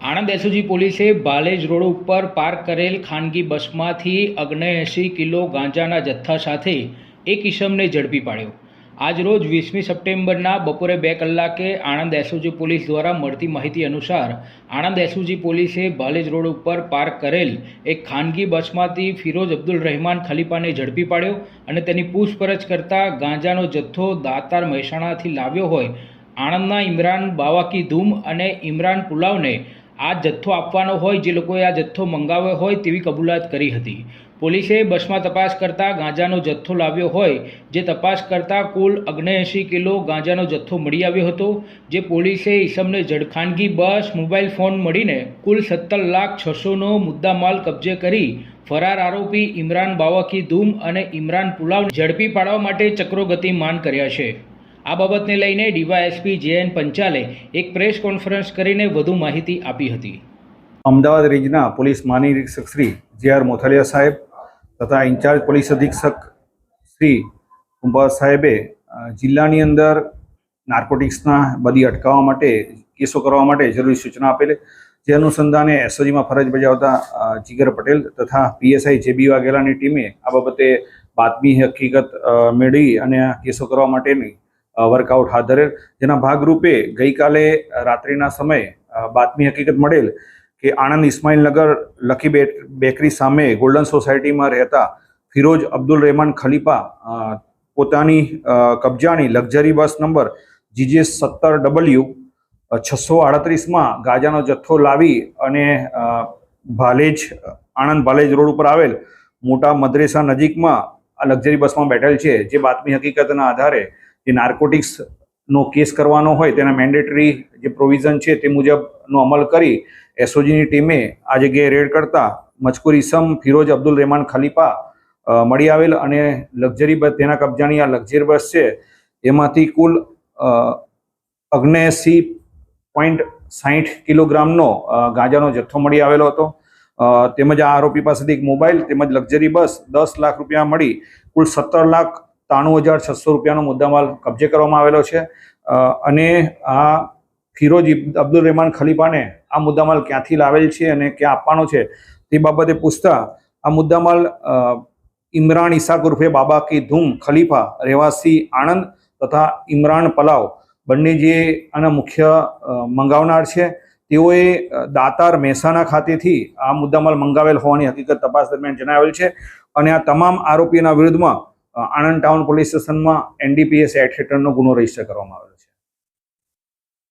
Anand SOG પોલીસે બાલેજ road ઉપર park કરેલ ખાનગી બસમાંથી અગ્નેએંશી કિલો ગાંજાના જથ્થા સાથે એક ઈસમને ઝડપી પાડ્યો. આજરોજ વીસમી સપ્ટેમ્બરના બપોરે બે કલાકે આણંદ એસઓજી પોલીસ દ્વારા મળતી માહિતી અનુસાર આણંદ એસઓજી પોલીસે બાલેજ રોડ ઉપર પાર્ક કરેલ એક ખાનગી બસમાંથી ફિરોજ અબ્દુલ રહેમાન ખલીફાને ઝડપી પાડ્યો અને તેની પૂછપરછ કરતા ગાંજાનો જથ્થો દાતાર મહેસાણાથી લાવ્યો હોય. આણંદના ઇમરાન બાવાકી ધૂમ અને ઇમરાન પુલાવને આ જથ્થો આપવાનો હોય જે લોકોએ આ જથ્થો મંગાવ્યો હોય તેવી કબૂલાત કરી હતી. પોલીસે બસમાં તપાસ કરતા ગાંજાનો જથ્થો લાવ્યો હોય, જે તપાસ કરતાં કુલ અગ્નેએંશી કિલો ગાંજાનો જથ્થો મળી આવ્યો હતો, જે પોલીસે ઈસમને જડ ખાનગી બસ, મોબાઈલ ફોન મળીને કુલ સત્તર લાખ છસોનો મુદ્દામાલ કબજે કરી ફરાર આરોપી ઇમરાન બાવાકી ધૂમ અને ઇમરાન પુલાવ ઝડપી પાડવા માટે ચક્રોગતિમાન કર્યા છે. આ બાબતને લઈને ડીવાયએસપી જે એન પંચાલે એક પ્રેસ કોન્ફરન્સ કરીને વધુ માહિતી આપી હતી. અમદાવાદ રેન્જના પોલીસ મહાનિરીક્ષક શ્રી જે આર મોથલિયા સાહેબ તથા ઇન્ચાર્જ પોલીસ અધિક્ષક શ્રી કુંભાર સાહેબે જિલ્લાની અંદર નાર્કોટિક્સના બધી અટકાવવા માટે, કેસો કરવા માટે જરૂરી સૂચના આપેલી. જે અનુસંધાને એસઓજીમાં ફરજ બજાવતા જીગર પટેલ તથા પીએસઆઈ જેબી વાઘેલાની ટીમે આ બાબતે બાતમી હકીકત મેળવી અને કેસો કરવા માટેની વર્કઆઉટ હાથ ધરેલ. જેના ભાગરૂપે ગઈકાલે રાત્રિના સમયે બાતમી હકીકત મળેલ કે આણંદ ઇસ્માઇલનગર લકી બેકરી સામે ગોલ્ડન સોસાયટીમાં રહેતા ફિરોજ અબ્દુલ રહેમાન ખલીફા પોતાની કબજાની લક્ઝરી બસ નંબર જીજે સત્તર ડબલ્યુ છસો આડત્રીસમાં ગાંજાનો જથ્થો લાવી અને ભાલેજ, આણંદ ભાલેજ રોડ ઉપર આવેલ મોટા મદ્રેસા નજીકમાં આ લક્ઝરી બસમાં બેઠેલ છે. જે બાતમી હકીકતના આધારે જે નાર્કોટિક્સનો કેસ કરવાનો હોય, તેના મેન્ડેટરી જે પ્રોવિઝન છે તે મુજબનો અમલ કરી એસઓજીની ટીમે આ જગ્યાએ રેડ કરતા મજકુર ઇસમ ફિરોજ અબ્દુલ રહેમાન ખલીફા મળી આવેલ અને લક્ઝરી બસ તેના કબજાની આ લક્ઝરી બસ છે, એમાંથી કુલ અગ્નેસી પોઈન્ટ સાહીઠ કિલોગ્રામનો ગાંજાનો જથ્થો મળી આવેલો હતો. તેમજ આ આરોપી પાસેથી એક મોબાઈલ તેમજ લક્ઝરી બસ દસ લાખ રૂપિયા મળી, કુલ સત્તર લાખ ત્રાણું હજાર છસો રૂપિયાનો મુદ્દામાલ કબજે કરવામાં આવેલો છે. અને આ ફિરોજ અબ્દુલ રહેમાન ખલીફાને આ મુદ્દામાલ ક્યાંથી લાવેલ છે અને ક્યાં આપવાનો છે તે બાબતે પૂછતા આ મુદ્દામાલ ઇમરાન ઇસાક ઉર્ફે બાબા કી ધૂમ ખલીફા, રહેવાસી આણંદ તથા ઇમરાન પલાવ બંને જે આના મુખ્ય મંગાવનાર છે, તેઓએ દાતાર મહેસાણા ખાતેથી આ મુદ્દામાલ મંગાવેલ હોવાની હકીકત તપાસ દરમિયાન જણાવેલ છે. અને આ તમામ આરોપીના વિરુદ્ધમાં આણંદ ટાઉન પોલીસ સ્ટેશનમાં એનડીપીએસ એક્ટ હેઠળનો ગુનો રજિસ્ટર કરવામાં આવેલો છે.